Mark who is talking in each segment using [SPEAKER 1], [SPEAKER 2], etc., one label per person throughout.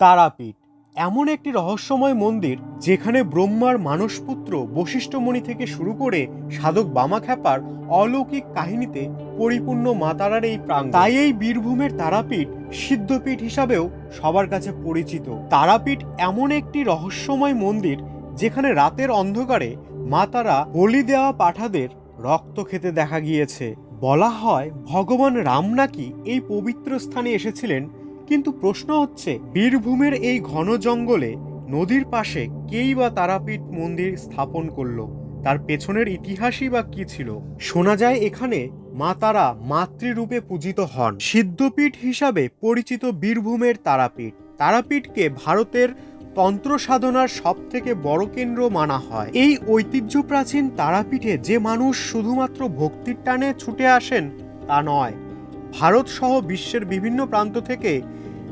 [SPEAKER 1] তারাপীঠ। এমন একটি রহস্যময় মন্দির যেখানে ব্রহ্মার মানসপুত্র বশিষ্ঠমণি থেকে শুরু করে সাধক বামাখ্যাপার অলৌকিক কাহিনীতে পরিপূর্ণ মাতারার এই প্রাং তাই এই বীরভূমের তারাপীঠ সিদ্ধপীঠ হিসাবেও সবার কাছে পরিচিত। তারাপীঠ এমন একটি রহস্যময় মন্দির যেখানে রাতের অন্ধকারে মাতারা বলি দেওয়া পাঠাদের রক্ত খেতে দেখা গিয়েছে। বলা হয় ভগবান রাম নাকি এই পবিত্র স্থানে এসেছিলেন কিন্তু প্রশ্ন হচ্ছে, বীরভূমের এই ঘন জঙ্গলে নদীর পাশে কেই বা তারাপীঠ মন্দির স্থাপন করল? তার পেছনের ইতিহাসই বা কি ছিল? শোনা যায় এখানে মা তারা মাতৃরূপে পূজিত হন। সিদ্ধপীঠ হিসাবে পরিচিত বীরভূমের তারাপীঠ। তারাপীঠকে ভারতের তন্ত্র সাধনার সব থেকে বড় কেন্দ্র মানা হয়। এই ঐতিহ্য প্রাচীন তারাপীঠে যে মানুষ শুধুমাত্র ভক্তির টানে ছুটে আসেন তা নয় ভারত সহ বিশ্বের বিভিন্ন প্রান্ত থেকে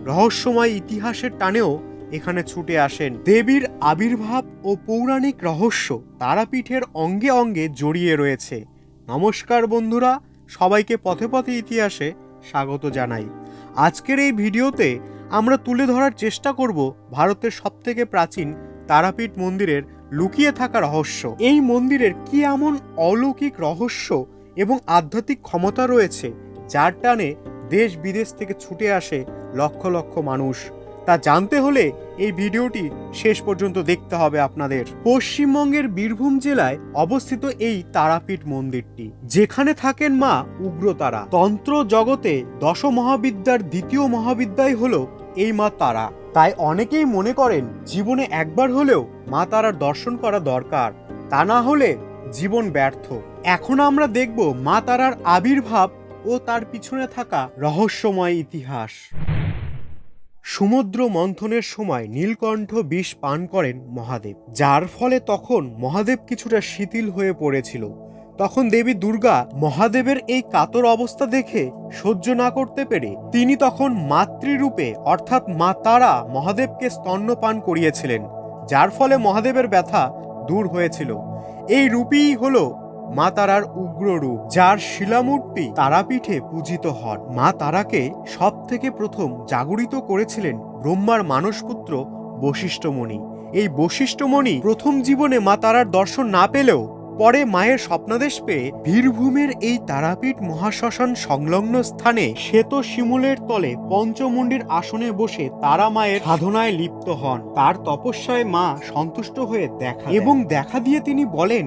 [SPEAKER 1] রহস্যময় ইতিহাসের টানেও এখানে ছুটে আসেন। দেবীর আবির্ভাব ও পৌরাণিক রহস্য তারাপীঠের অঙ্গে অঙ্গে জড়িয়ে রয়েছে। নমস্কার বন্ধুরা, সবাইকে পথে পথে ইতিহাসে স্বাগত জানাই। আজকের এই ভিডিওতে আমরা তুলে ধরার চেষ্টা করব ভারতের সবথেকে প্রাচীন তারাপীঠ মন্দিরের লুকিয়ে থাকা রহস্য। এই মন্দিরের কি এমন অলৌকিক রহস্য এবং আধ্যাত্মিক ক্ষমতা রয়েছে যার টানে দেশ বিদেশ থেকে ছুটে আসে লক্ষ লক্ষ মানুষ। তা জানতে হলে এই ভিডিওটি শেষ পর্যন্ত দেখতে হবে আপনাদের। পশ্চিমবঙ্গের বীরভূম জেলায় অবস্থিত এই তারাপীঠ মন্দিরটি, যেখানে থাকেন মা উগ্রতারা। তন্ত্র জগতে দশ মহাবিদ্যার দ্বিতীয় মহাবিদ্যাই হলো এই মা তারা। তাই অনেকেই মনে করেন জীবনে একবার হলেও মা তারার দর্শন করা দরকার। তা না হলে জীবন ব্যর্থ। এখন আমরা দেখব মা তারার আবির্ভাব ও তার পিছনে থাকা রহস্যময় ইতিহাস। সমুদ্র মন্থনের সময় নীলকণ্ঠ বিষ পান করেন মহাদেব, যার ফলে তখন মহাদেব কিছুটা শিথিল হয়ে পড়েছিল। তখন দেবী দুর্গা মহাদেবের এই কাতর অবস্থা দেখে সহ্য না করতে পেরে তিনি তখন মাতৃরূপে, অর্থাৎ মা তারা, মহাদেবকে স্তন্যপান করিয়েছিলেন, যার ফলে মহাদেবের ব্যথা দূর হয়েছিল। এই রূপই হলো মা তারার উগ্র রূপ, যার শিলামূর্তি তারাপীঠে পূজিত হন। মা তারাকে সব থেকে প্রথম জাগরিত করেছিলেন ব্রহ্মার মানসপুত্র বশিষ্ঠমণি। এই বশিষ্ঠমণি প্রথম জীবনে মা তারার দর্শন না পেলেও পরে মায়ের স্বপ্নাদেশ পেয়ে বীরভূমের এই তারাপীঠ মহাশ্মশান সংলগ্ন স্থানে শ্বেত শিমুলের তলে পঞ্চমুণ্ডির আসনে বসে তারা মায়ের সাধনায় লিপ্ত হন। তার তপস্যায় মা সন্তুষ্ট হয়ে দেখা এবং দেখা দিয়ে তিনি বলেন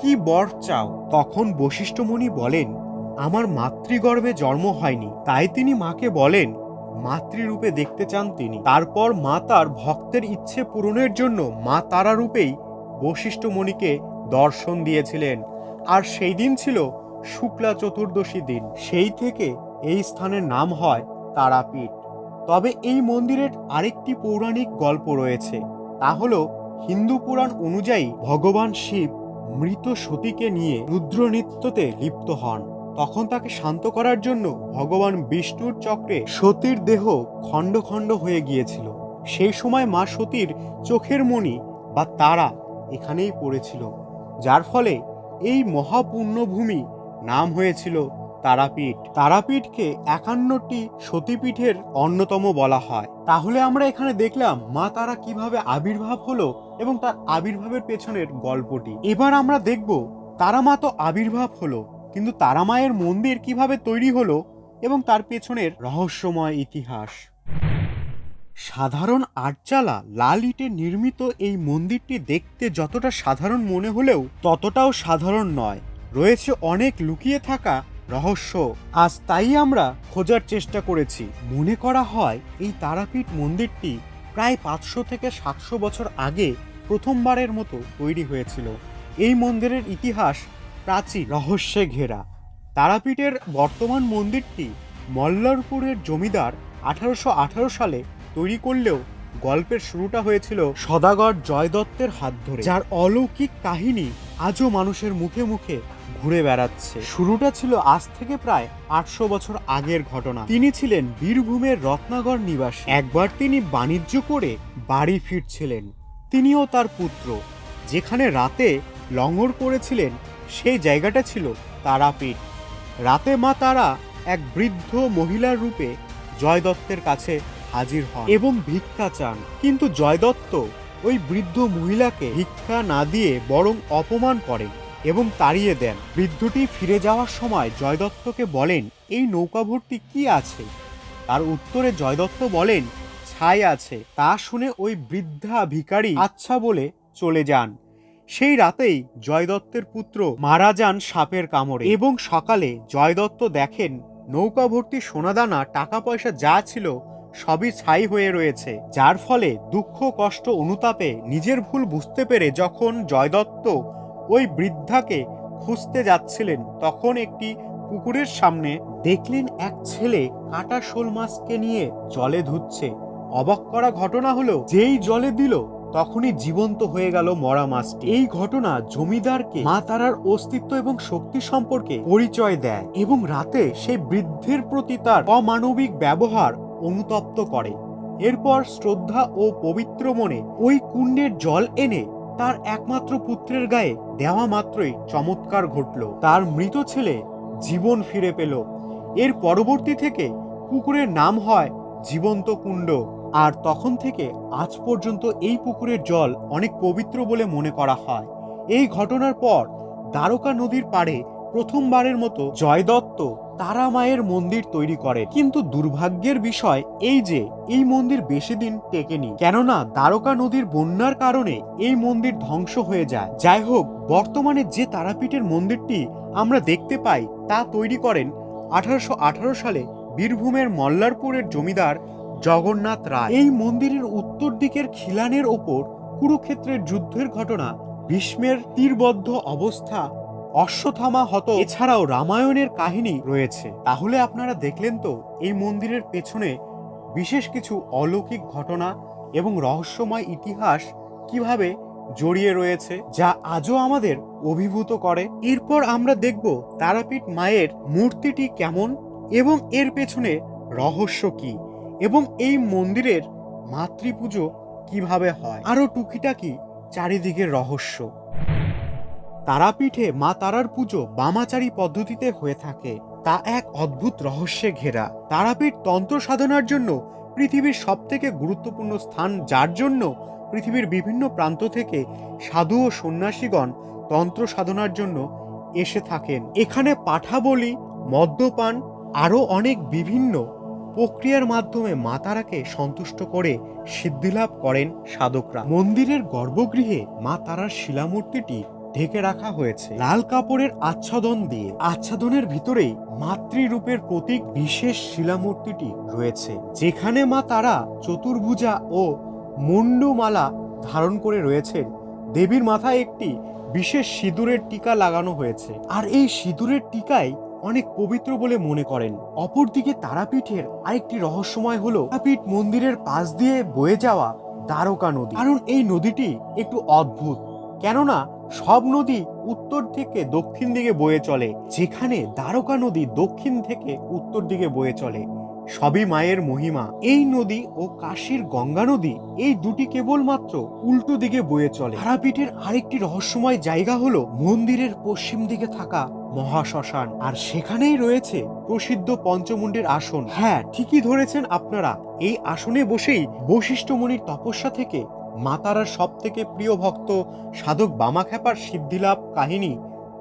[SPEAKER 1] কি বর চাও? তখন বশিষ্ঠমণি বলেন, আমার মাতৃগর্ভে জন্ম হয়নি, তাই তিনি মাকে বলেন, মাতৃরূপে দেখতে চান তিনি। তারপর মা তার ভক্তের ইচ্ছে পূরণের জন্য মা তারা রূপেই বশিষ্ঠমণিকে দর্শন দিয়েছিলেন। আর সেই দিন ছিল শুক্লা চতুর্দশী দিন। সেই থেকে এই স্থানের নাম হয় তারাপীঠ। তবে এই মন্দিরের আরেকটি পৌরাণিক গল্প রয়েছে। তা হল, হিন্দু পুরাণ অনুযায়ী ভগবান শিব মৃত সতীকে নিয়ে রুদ্র নৃত্যতে লিপ্ত হন। তখন তাকে শান্ত করার জন্য ভগবান বিষ্ণুর চক্রে সতীর দেহ খণ্ড খণ্ড হয়ে গিয়েছিল। সেই সময় মা সতীর চোখের মণি বা তারা এখানেই পড়েছিল, যার ফলে এই মহাপুণ্যভূমি নাম হয়েছিল তারাপীঠ। তারাপীঠকে একান্নটি সতীপীঠের অন্যতম বলা হয়। তাহলে আমরা এখানে দেখলাম মা তারা কীভাবে আবির্ভাব হলো এবং তার আবির্ভাবের পেছনের গল্পটি। এবার আমরা দেখব তারা মা তো আবির্ভাব হলো, কিন্তু তারা মায়ের মন্দির কীভাবে তৈরি হলো এবং তার পেছনের রহস্যময় ইতিহাস। সাধারণ আটচালা লাল ইটে নির্মিত এই মন্দিরটি দেখতে যতটা সাধারণ মনে হলেও ততটাও সাধারণ নয়। রয়েছে অনেক লুকিয়ে থাকা রহস্য। আজ তাই আমরা খোঁজার চেষ্টা করেছি। মনে করা হয় এই তারাপীঠ মন্দিরটি প্রায় পাঁচশো থেকে সাতশো বছর আগে প্রথমবারের মতো তৈরি হয়েছিল। এই মন্দিরের ইতিহাস প্রাচীন। রহস্যে ঘেরা। তারাপীঠের বর্তমান মন্দিরটি মল্লারপুরের জমিদার আঠারোশো আঠারো সালে তৈরি করলেও গল্পের শুরুটা হয়েছিল সদাগর জয় দত্তের হাত ধরে, যার অলৌকিক কাহিনী আজও মানুষের মুখে মুখে ঘুরে বেড়াচ্ছে। শুরুটা ছিল আজ থেকে প্রায় আটশো বছর আগের ঘটনা। তিনি ছিলেন বীরভূমের রত্নাগর নিবাসী। একবার তিনি বাণিজ্য করে বাড়ি ফিরছিলেন। তিনিও তার পুত্র। যেখানে রাতে লঙ্গর করেছিলেন, সেই জায়গাটা ছিল তারাপীঠ। রাতে মা তারা এক বৃদ্ধ মহিলার রূপে জয় দত্তের কাছে হাজির হন এবং ভিক্ষা চান। কিন্তু জয়দত্ত ওই বৃদ্ধ মহিলাকে ভিক্ষা না দিয়ে বরং অপমান করেন। এবং তাড়িয়ে দেন। বৃদ্ধটি ফিরে যাওয়ার সময় জয়দত্তকে বলেন, এই নৌকা ভর্তি কি আছে? তার উত্তরে জয়দত্ত বলেন, ছাই আছে, তা শুনে ওই বৃদ্ধা ভিখারি আচ্ছা বলে চলে যান। সেই রাতেই জয়দত্তের পুত্র মারা যান সাপের কামড়ে এবং সকালে জয়দত্ত দেখেন নৌকা ভর্তি সোনাদানা টাকা পয়সা যা ছিল সবই ছাই হয়ে রয়েছে, যার ফলে দুঃখ, কষ্ট, অনুতাপে নিজের ভুল বুঝতে পেরে যখন জয়দত্ত ওই বৃদ্ধাকে খুঁজতে যাচ্ছিলেন। তখন একটি পুকুরের সামনে দেখলেন এক ছেলে কাটা শোল মাছকে নিয়ে জলে ধুচ্ছে। অবাক করা ঘটনা হলো, যেই জলে দিল, তখনই জীবন্ত হয়ে গেল মরা মাছটি। এই ঘটনা জমিদারকে মা তারার অস্তিত্ব এবং শক্তি সম্পর্কে পরিচয় দেয় এবং রাতে সেই বৃদ্ধের প্রতি তার অমানবিক ব্যবহার অনুতপ্ত করে। এরপর শ্রদ্ধা ও পবিত্র মনে ওই কুণ্ডের জল এনে তার একমাত্র পুত্রের গায়ে দেওয়া মাত্রই চমৎকার ঘটল। তার মৃত ছেলে জীবন ফিরে পেল। এর পরবর্তী থেকে পুকুরের নাম হয় জীবন্ত কুণ্ড। আর তখন থেকে আজ পর্যন্ত এই পুকুরের জল অনেক পবিত্র বলে মনে করা হয়। এই ঘটনার পর দ্বারকা নদীর পাড়ে প্রথমবারের মতো জয়দত্ত তারা মায়ের মন্দির তৈরি করে। কিন্তু দুর্ভাগ্যের বিষয় এই যে, এই মন্দির বেশি দিন টেকেনি। কেননা দ্বারকা নদীর বন্যার কারণে এই মন্দির ধ্বংস হয়ে যায়। যাই হোক, বর্তমানে যে তারাপীঠের মন্দিরটি আমরা দেখতে পাই, তা তৈরি করেন আঠারোশ আঠারো সালে বীরভূমের মল্লারপুরের জমিদার জগন্নাথ রায়। এই মন্দিরের উত্তর দিকের খিলানের ওপর কুরুক্ষেত্রের যুদ্ধের ঘটনা, ভীষ্মের তীরবদ্ধ অবস্থা অশ্বথামা হত। এছাড়াও রামায়ণের কাহিনী রয়েছে। তাহলে আপনারা দেখলেন তো, এই মন্দিরের পেছনে বিশেষ কিছু অলৌকিক ঘটনা এবং রহস্যময় ইতিহাস কীভাবে জড়িয়ে রয়েছে, যা আজও আমাদের অভিভূত করে। এরপর আমরা দেখব তারাপীঠ মায়ের মূর্তিটি কেমন এবং এর পেছনে রহস্য কি এবং এই মন্দিরের মাতৃপুজো কীভাবে হয়। আরও টুকিটাকি চারিদিকের রহস্য। তারাপীঠে মা তারার পুজো বামাচারী পদ্ধতিতে হয়ে থাকে। তা এক অদ্ভুত রহস্যে ঘেরা। তারাপীঠ তন্ত্র সাধনার জন্য পৃথিবীর সবথেকে গুরুত্বপূর্ণ স্থান যার জন্য পৃথিবীর বিভিন্ন প্রান্ত থেকে সাধু ও সন্ন্যাসীগণ তন্ত্র সাধনার জন্য এসে থাকেন। এখানে পাঠা বলি মদ্যপান, আরও অনেক বিভিন্ন প্রক্রিয়ার মাধ্যমে মাতারাকে সন্তুষ্ট করে সিদ্ধিলাভ করেন সাধকরা। মন্দিরের গর্ভগৃহে মা তারার শিলামূর্তিটি ঢেকে রাখা হয়েছে। লাল কাপড়ের আচ্ছাদন দিয়ে আচ্ছাদনের ভিতরেই মাতৃরূপের প্রতীক বিশেষ শিলামূর্তিটি রয়েছে, যেখানে মা তারা চতুর্ভুজা ও মুন্ডুমালা ধারণ করে রয়েছেন। দেবীর মাথায় একটি বিশেষ সিঁদুরের টিকা লাগানো হয়েছে। আর এই সিঁদুরের টিকাই অনেক পবিত্র বলে মনে করেন। অপরদিকে তারাপীঠের আরেকটি রহস্যময় হলো, তারাপীঠ মন্দিরের পাশ দিয়ে বয়ে যাওয়া দ্বারকা নদী। কারণ এই নদীটি একটু অদ্ভুত। কেননা সব নদী উত্তর থেকে দক্ষিণ দিকে বয়ে চলে, যেখানে দ্বারকা নদী দক্ষিণ থেকে উত্তর দিকে বয়ে চলে। সবই মায়ের মহিমা। এই নদী ও কাশীর গঙ্গা নদী এই দুটি কেবলমাত্র উল্টো দিকে বয়ে চলে। তারাপীঠের আরেকটি রহস্যময় জায়গা হলো মন্দিরের পশ্চিম দিকে থাকা মহাশ্মশান। আর সেখানেই রয়েছে প্রসিদ্ধ পঞ্চমুণ্ডের আসন। হ্যাঁ ঠিকই ধরেছেন আপনারা। এই আসনে বসেই বশিষ্ঠ মুনির তপস্যা থেকে মাতারার সব থেকে প্রিয় ভক্ত সাধক বামাখ্যাপার সিদ্ধিলাভ কাহিনী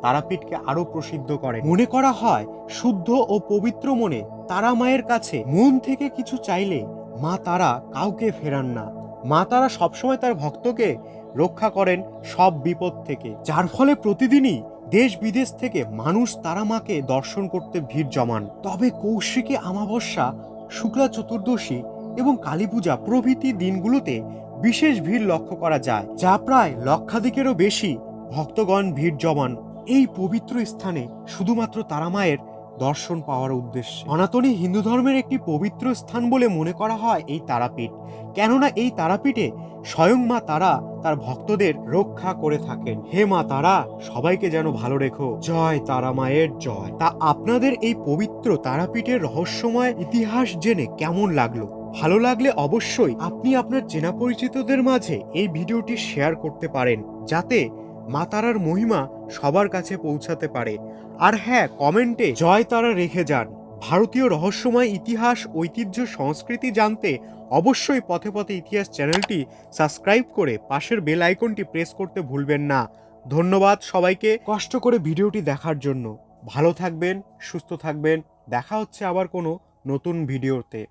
[SPEAKER 1] তারাপীঠকে আরও প্রসিদ্ধ করে। মনে করা হয়, শুদ্ধ ও পবিত্র মনে তারা মায়ের কাছে মন থেকে কিছু চাইলে মা তারা কাউকে ফেরান না। মা তারা সবসময় তার ভক্তকে রক্ষা করেন সব বিপদ থেকে। যার ফলে প্রতিদিনই দেশ বিদেশ থেকে মানুষ তারা মাকে দর্শন করতে ভিড় জমান। তবে কৌশিকী আমাবস্যা শুক্লা চতুর্দশী এবং কালী পূজা প্রভৃতি দিনগুলোতে বিশেষ ভিড় লক্ষ্য করা যায়, যা প্রায় লক্ষাধিকেরও বেশি ভক্তগণ ভিড় জমান এই পবিত্র স্থানে শুধুমাত্র তারামায়ের দর্শন পাওয়ার উদ্দেশ্যে। সনাতনী হিন্দু ধর্মের একটি পবিত্র স্থান বলে মনে করা হয় এই তারাপীঠ। কেননা এই তারাপীঠে স্বয়ং মা তারা তার ভক্তদের রক্ষা করে থাকেন। হে মা তারা, সবাইকে যেন ভালো রেখো। জয় তারা মায়ের জয়। তা আপনাদের এই পবিত্র তারাপীঠের রহস্যময় ইতিহাস জেনে কেমন লাগল? ভালো লাগলে অবশ্যই আপনি আপনার চেনা পরিচিতদের মাঝে এই ভিডিওটি শেয়ার করতে পারেন, যাতে মা তারার মহিমা সবার কাছে পৌঁছাতে পারে। আর হ্যাঁ কমেন্টে জয় তারা রেখে যান। ভারতীয় রহস্যময় ইতিহাস, ঐতিহ্য, সংস্কৃতি জানতে অবশ্যই পথে পথে ইতিহাস চ্যানেলটি সাবস্ক্রাইব করে পাশের বেল আইকনটি প্রেস করতে ভুলবেন না। ধন্যবাদ সবাইকে কষ্ট করে ভিডিওটি দেখার জন্য। ভালো থাকবেন, সুস্থ থাকবেন। দেখা হচ্ছে আবার কোনো নতুন ভিডিওতে।